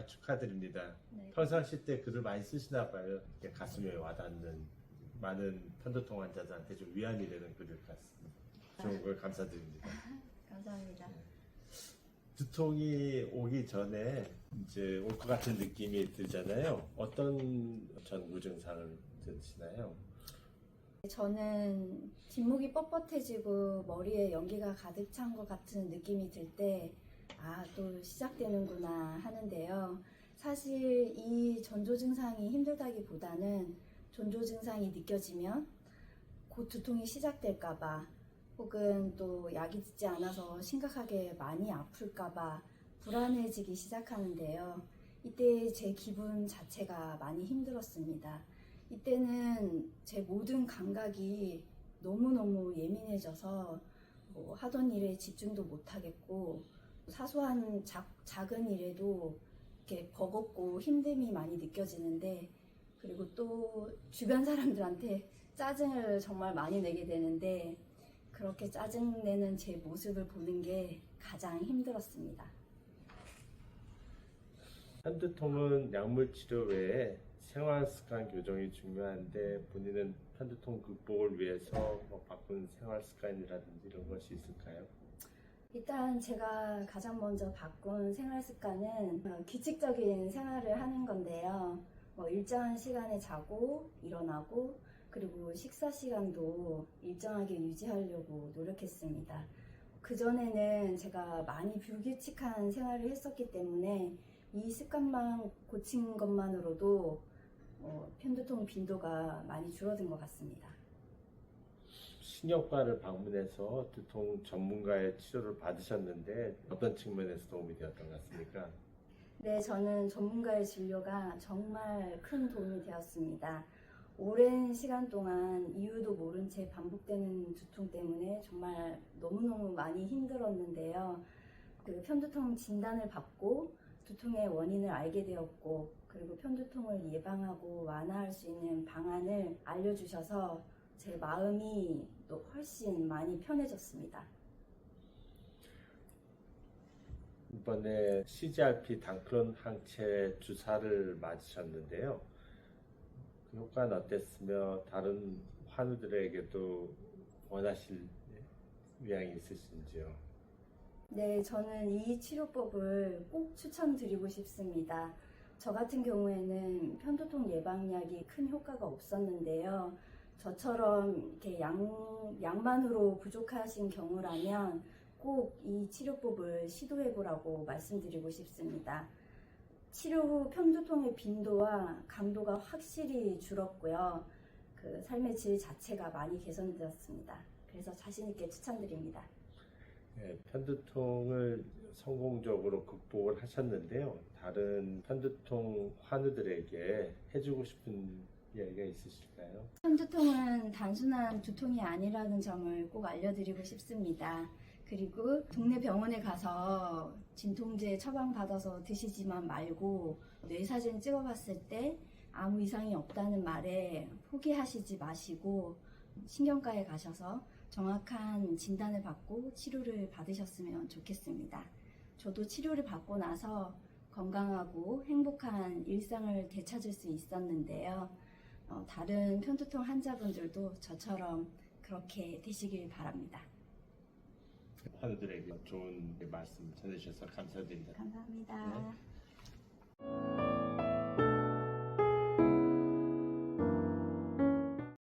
아, 축하드립니다. 네. 평상시 때 글을 많이 쓰시나 봐요. 이렇게 가슴에 와닿는 많은 편도통 환자들한테 좀 위안이 되는 글일 것 같습니다. 좋은 걸 감사드립니다. 감사합니다. 두통이 오기 전에 이제 올 것 같은 느낌이 들잖아요. 어떤 전구 증상을 드시나요? 저는 뒷목이 뻣뻣해지고 머리에 연기가 가득 찬 것 같은 느낌이 들 때, 아, 또 시작되는구나 하는데요. 사실 이 전조 증상이 힘들다기보다는 전조 증상이 느껴지면 곧 두통이 시작될까봐 혹은 또 약이 듣지 않아서 심각하게 많이 아플까봐 불안해지기 시작하는데요. 이때 제 기분 자체가 많이 힘들었습니다. 이때는 제 모든 감각이 너무너무 예민해져서 뭐 하던 일에 집중도 못하겠고 사소한 작, 작은 일에도 이렇게 버겁고 힘듦이 많이 느껴지는데 그리고 또 주변 사람들한테 짜증을 정말 많이 내게 되는데 그렇게 짜증내는 제 모습을 보는 게 가장 힘들었습니다. 편두통은 약물 치료 외에 생활 습관 교정이 중요한데 본인은 편두통 극복을 위해서 뭐 바꾼 생활 습관이라든지 이런 것이 있을까요? 일단 제가 가장 먼저 바꾼 생활 습관은 어, 규칙적인 생활을 하는 건데요. 뭐 일정한 시간에 자고 일어나고 그리고 식사 시간도 일정하게 유지하려고 노력했습니다. 그전에는 제가 많이 불규칙한 생활을 했었기 때문에 이 습관만 고친 것만으로도 어, 편두통 빈도가 많이 줄어든 것 같습니다. 신경과를 방문해서 두통 전문가의 치료를 받으셨는데 어떤 측면에서 도움이 되었던 것 같습니까? 네, 저는 전문가의 진료가 정말 큰 도움이 되었습니다. 오랜 시간 동안 이유도 모른 채 반복되는 두통 때문에 정말 너무너무 많이 힘들었는데요. 그 편두통 진단을 받고 두통의 원인을 알게 되었고, 그리고 편두통을 예방하고 완화할 수 있는 방안을 알려주셔서 제 마음이 또 훨씬 많이 편해졌습니다. 이번에 CGRP 당크론 항체 주사를 맞으셨는데요. 그 효과는 어땠으며 다른 환우들에게도 원하실 의향이 있으신지요? 네, 저는 이 치료법을 꼭 추천드리고 싶습니다. 저 같은 경우에는 편두통 예방약이 큰 효과가 없었는데요. 저처럼 이렇게 약, 약만으로 부족하신 경우라면 꼭 이 치료법을 시도해보라고 말씀드리고 싶습니다. 치료 후 편두통의 빈도와 강도가 확실히 줄었고요. 그 삶의 질 자체가 많이 개선되었습니다. 그래서 자신있게 추천드립니다. 네, 편두통을 성공적으로 극복을 하셨는데요. 다른 편두통 환우들에게 해주고 싶은 이야기가 있으실까요? 편두통은 단순한 두통이 아니라는 점을 꼭 알려드리고 싶습니다. 그리고 동네 병원에 가서 진통제 처방받아서 드시지만 말고 뇌사진 찍어봤을 때 아무 이상이 없다는 말에 포기하시지 마시고 신경과에 가셔서 정확한 진단을 받고 치료를 받으셨으면 좋겠습니다. 저도 치료를 받고 나서 건강하고 행복한 일상을 되찾을 수 있었는데요. 어, 다른 편두통 환자분들도 저처럼 그렇게 되시길 바랍니다. 환우들에게 좋은 말씀 전해주셔서 감사드립니다. 감사합니다. 네.